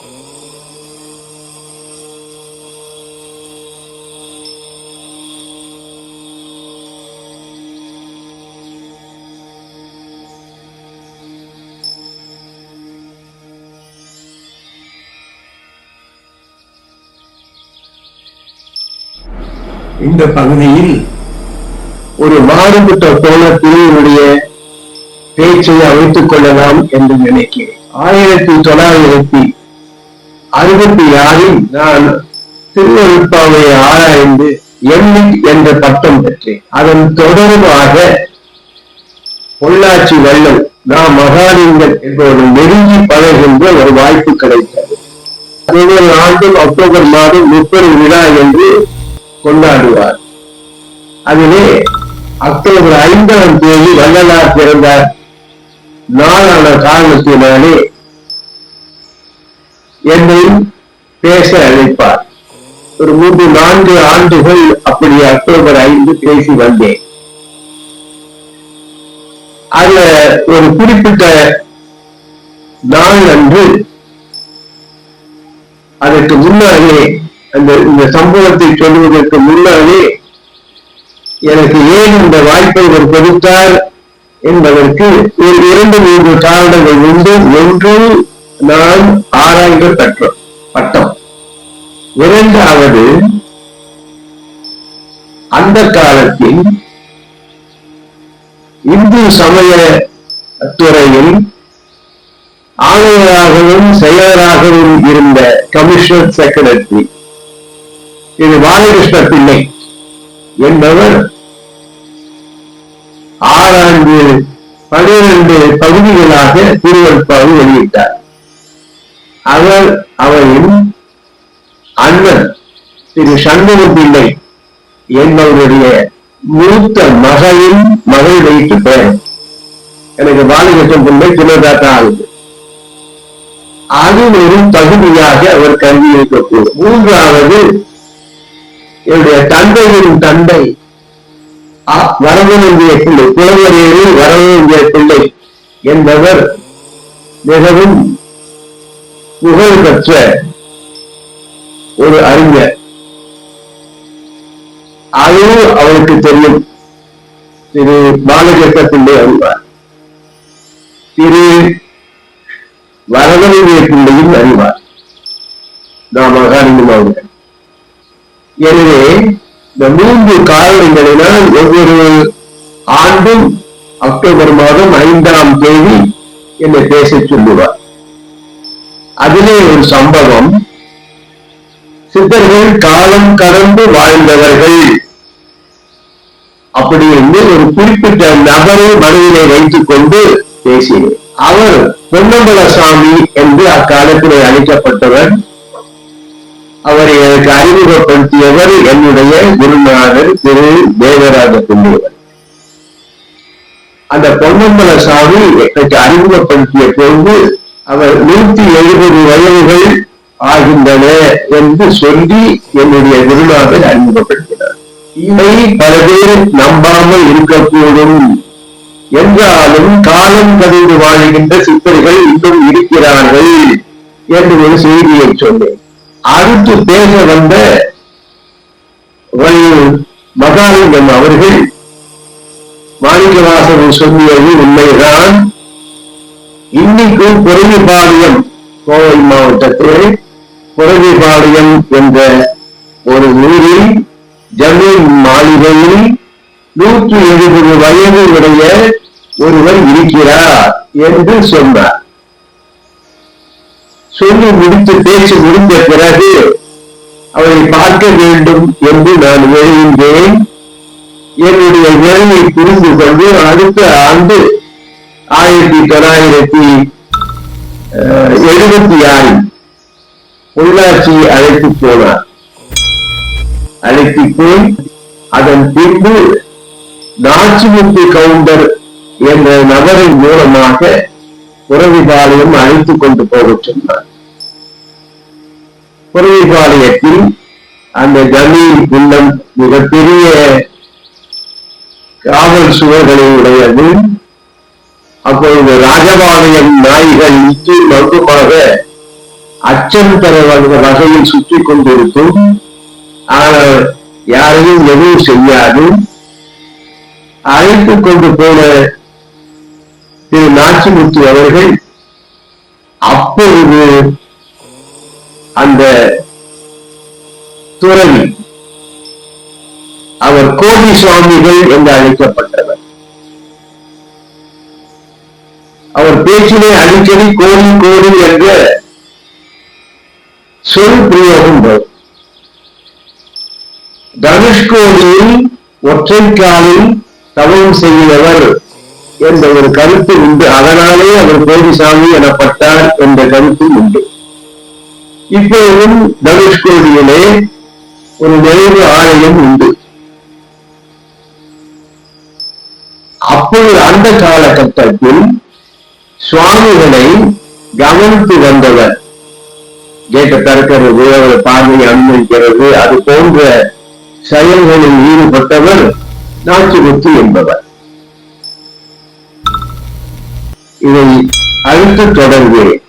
இந்த பகுதியில் ஒரு மாறுபட்ட கோணத்தில் என்னுடைய பேச்சை அமைத்துக் கொள்ளலாம் என்று நினைக்கிறேன். ஆயிரத்தி தொள்ளாயிரத்தி அறுபத்தி ஆறில் நான் திருவருட்பாவை ஆராய்ந்து எம்மிட் என்ற பட்டம் பெற்றேன். அதன் தொடர்பாக பொள்ளாச்சி வள்ளல் நான் மகாலிங்கன் என்பவர் நெருங்கி பழகின்ற ஒரு வாய்ப்பு கிடைத்தது. ஒவ்வொரு ஆண்டும் அக்டோபர் மாதம் முப்பது விழா என்று கொண்டாடுவார். அதிலே அக்டோபர் ஐந்தாம் தேதி வள்ளலார் பிறந்தார். நாளான காரணத்தினாலே என்னையும் பேச அழைப்பார். ஒரு மூன்று நான்கு ஆண்டுகள் அப்படி அக்டோபர் ஐந்து பேசி வந்தேன். அதுல ஒரு குறிப்பிட்ட நாள் அன்று அதற்கு முன்னாலே அந்த இந்த சம்பவத்தை சொல்வதற்கு முன்னாலே எனக்கு ஏன் இந்த வாய்ப்பை இவர் கொடுத்தார் என்பதற்கு ஒரு இரண்டு மூன்று காரணங்கள் உண்டு. ஒன்று நான் ஆராய்ந்து பெற்றோம் பட்டம். இரண்டாவது அந்த காலத்தில் இந்து சமய துறையில் ஆணையராகவும் செயலராகவும் இருந்த கமிஷனர் செக்ரட்டரி இது பாலகிருஷ்ண பிள்ளை என்பவர் ஆறாண்டு பனிரெண்டு பகுதிகளாக திருவள்ளுப்பாவை வெளியிட்டார். அவர் அவரின் அண்ணன். திரு சண்முக பிள்ளை என்பவருடைய மூத்த மகளின் மகள் வைத்து பெயர் எனக்கு பாலகிருஷ்ணன் பிள்ளை திருவதாத்தா ஆகுது. அது ஒரு பகுதியாக அவர் கல்வி இருக்கக்கூடும். மூன்றாவது என்னுடைய தந்தையின் தந்தை. அ- வரவனுடைய பிள்ளை. புலவரேறு வரவனுடைய பிள்ளை என்பவர் மிகவும் புகழ் பெற்ற ஒரு அறிஞர். அதுவும் அவருக்கு தெரியும் திரு பாலகிருஷ்ண பிள்ளை அறிவார். திரு வரவனுடைய பிள்ளையும் அறிவார். நாம் மகாலிங்கம் அவர்கள் எனவே இந்த மூன்று காரணங்களினால் ஒவ்வொரு ஆண்டும் அக்டோபர் மாதம் ஐந்தாம் தேதி என்னை பேச சொல்லுவார். அதிலே ஒரு சம்பவம். சித்தர்கள் காலம் கடந்து வாழ்ந்தவர்கள். அப்படி என்று ஒரு குறிப்பிட்ட நபரை மனதிலே வைத்துக் கொண்டு பேசினேன் அவர் பொன்னம்பல சாமி என்று அக்காலத்திலே அழைக்கப்பட்டவர். அவரை எனக்கு அறிமுகப்படுத்தியவர் என்னுடைய குருநாதர் திரு தேவராஜ பிள்ளைவர் அந்த பொன்னம்பல சாமி எனக்கு அறிமுகப்படுத்திய பொழுது அவர் நூத்தி எழுபது வயதுகள் ஆகின்றன என்று சொல்லி என்னுடைய குருநாதர் அறிமுகப்படுத்தினார். இதை பல பேர் நம்பாமல் இருக்கக்கூடும் என்றாலும் காலம் கதைந்து வாழ்கின்ற சித்தர்கள் இன்னும் இருக்கிறார்கள் என்று ஒரு செய்தியை சொன்னேன். அடுத்து பேச வந்த மகாலிங்கம் அவர்கள் மாணிக்கவாசகர் சொல்லியது உண்மைதான். இன்னைக்கும் குறைவிபாளையம் கோவை மாவட்டத்தில் குறைவிபாளையம் என்ற ஒரு ஊரில் ஜமீன் மாளிகையில் நூற்றி எழுபது வயது உடைய ஒருவர் இருக்கிறார் என்று சொன்னார். சொல்லி முடித்து பேசி முடிந்த பிறகு அவரை பார்க்க வேண்டும் என்று நான் எழுகின்றேன் என்னுடைய வேலையை புரிந்து கொண்டு அடுத்த ஆண்டு ஆயிரத்தி தொள்ளாயிரத்தி எழுபத்தி ஆறில் பொள்ளாச்சி அழைத்து போனார். அழைத்து போய் அதன் பின்பு நாச்சிமுத்து கவுண்டர் என்ற நபரின் மூலமாக புறவிபாளையம் அழைத்துக் கொண்டு போகச் சொன்னார். புறவிபாளையத்தில் அந்த ஜமீன் இல்லம் மிகப்பெரிய காவல் சுவர்களை உடையது. அப்பொழுது ராஜபாளையம் நாய்கள் இட்டு மொத்தமாக அச்சம் தர வகையில் சுற்றி கொண்டிருக்கும். ஆனால் யாரையும் எதுவும் செய்யாது. அழைத்துக் கொண்டு போன திரு நாச்சிமுத்து அவர்கள் அப்பொழுது அந்த துறவி அவர் கோடி சுவாமிகள் என்று அழைக்கப்பட்டது அவர் பேச்சிலே அடிக்கடி கோடி கோடி என்ற சொல் பிரயோகம் வரும். தனுஷ்கோடியில் ஒற்றைக்காலில் தவம் செய்கிறவர் என்ற ஒரு கருத்து உண்டு. அதனாலே அவர் கோடிசாமி எனப்பட்டார் என்ற கருத்தும் உண்டு. இப்போதும் தனுஷ்கோடியிலே ஒரு நிறைவு ஆலயம் உண்டு. அப்பொழுது அந்த காலகட்டத்தில் சுவாமிகளை கவனித்து வந்தவர். கேட்ட திறக்கிறது அவர் பார்வையை அனுமதிக்கிறது அது போன்ற செயல்களில் ஈடுபட்டவர் நாச்சிமுத்து என்பவர். இதை அடுத்து தொடர்கிறேன்